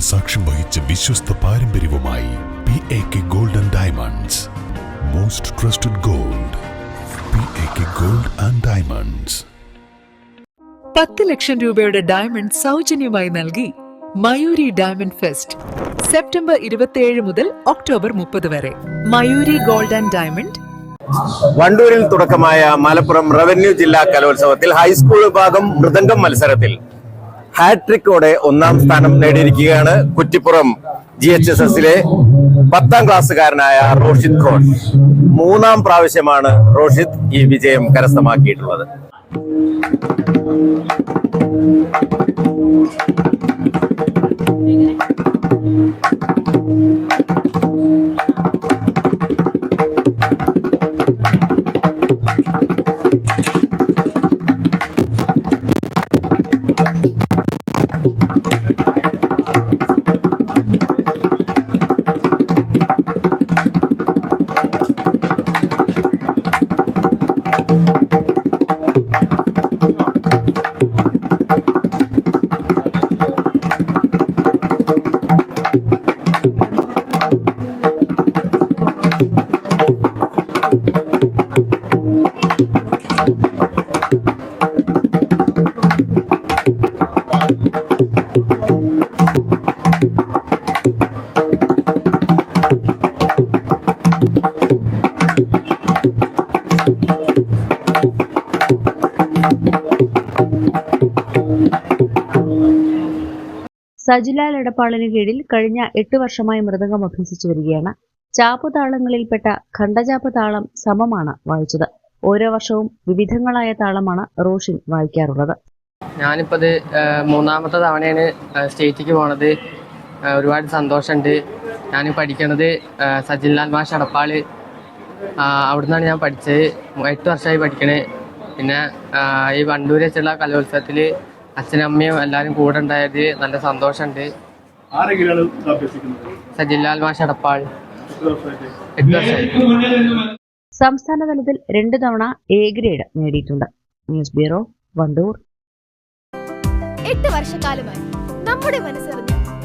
സാക്ഷ്യം വഹിച്ച വിശ്വസ്ത പാരമ്പര്യവുമായി P A K gold and diamonds most trusted gold P A K gold and diamonds പത്ത് ലക്ഷം രൂപയുടെ ഡയമണ്ട് സൗജന്യമായി നൽകി മയൂരി ഡയമണ്ട് ഫെസ്റ്റ് സെപ്റ്റംബർ ഇരുപത്തിയേഴ് മുതൽ ഒക്ടോബർ മുപ്പത് വരെ. മയൂരി ഗോൾഡ് ആൻഡ് ഡയമണ്ട് വണ്ടൂരിൽ തുടക്കമായ മലപ്പുറം റവന്യൂ ജില്ലാ കലോത്സവത്തിൽ ഹൈസ്കൂൾ വിഭാഗം മൃദംഗം മത്സരത്തിൽ ഹാട്രിക്കോടെ ഒന്നാം സ്ഥാനം നേടിയിരിക്കുകയാണ് കുറ്റിപ്പുറം ജി എച്ച് എസ് എസിലെ പത്താം ക്ലാസ്സുകാരനായ റോഷിദ് ഘോഷ് മൂന്നാം പ്രാവശ്യമാണ് റോഷിദ് ഈ വിജയം കരസ്ഥമാക്കിയിട്ടുള്ളത്. സജിലാൽ എടപ്പാളിന് കീഴിൽ കഴിഞ്ഞ എട്ട് വർഷമായി മൃദംഗം അഭ്യസിച്ചു വരികയാണ്. ചാപ്പ് താളങ്ങളിൽപ്പെട്ട ഖണ്ഡചാപ്പ് താളം സമമാണ് വായിച്ചത്. ഓരോ വർഷവും വിവിധങ്ങളായ താളമാണ് റോഷിൻ വായിക്കാറുള്ളത്. ഞാനിപ്പത് മൂന്നാമത്തെ തവണയാണ് സ്റ്റേറ്റിക്ക് പോണത്. ഒരുപാട് സന്തോഷമുണ്ട്. ഞാൻ പഠിക്കണത് സജിൻലാൽ മാഷ് അടപ്പാൾ. അവിടുന്നാണ് ഞാൻ പഠിച്ചത്. എട്ട് വർഷമായി പഠിക്കണേ. പിന്നെ ഈ വണ്ടൂർ വെച്ചുള്ള കലോത്സവത്തിൽ അച്ഛനും അമ്മയും എല്ലാവരും കൂടെ ഉണ്ടായത് നല്ല സന്തോഷമുണ്ട്. സജിൻലാൽ മാഷ് അടപ്പാൾ. എട്ട് വർഷമായി. സംസ്ഥാന തലത്തിൽ രണ്ടു തവണ എ ഗ്രേഡ് നേടിയിട്ടുണ്ട്. News bureau Wandoor. എട്ട് വർഷക്കാലമായി നമ്മുടെ മനസ്സറിഞ്ഞ്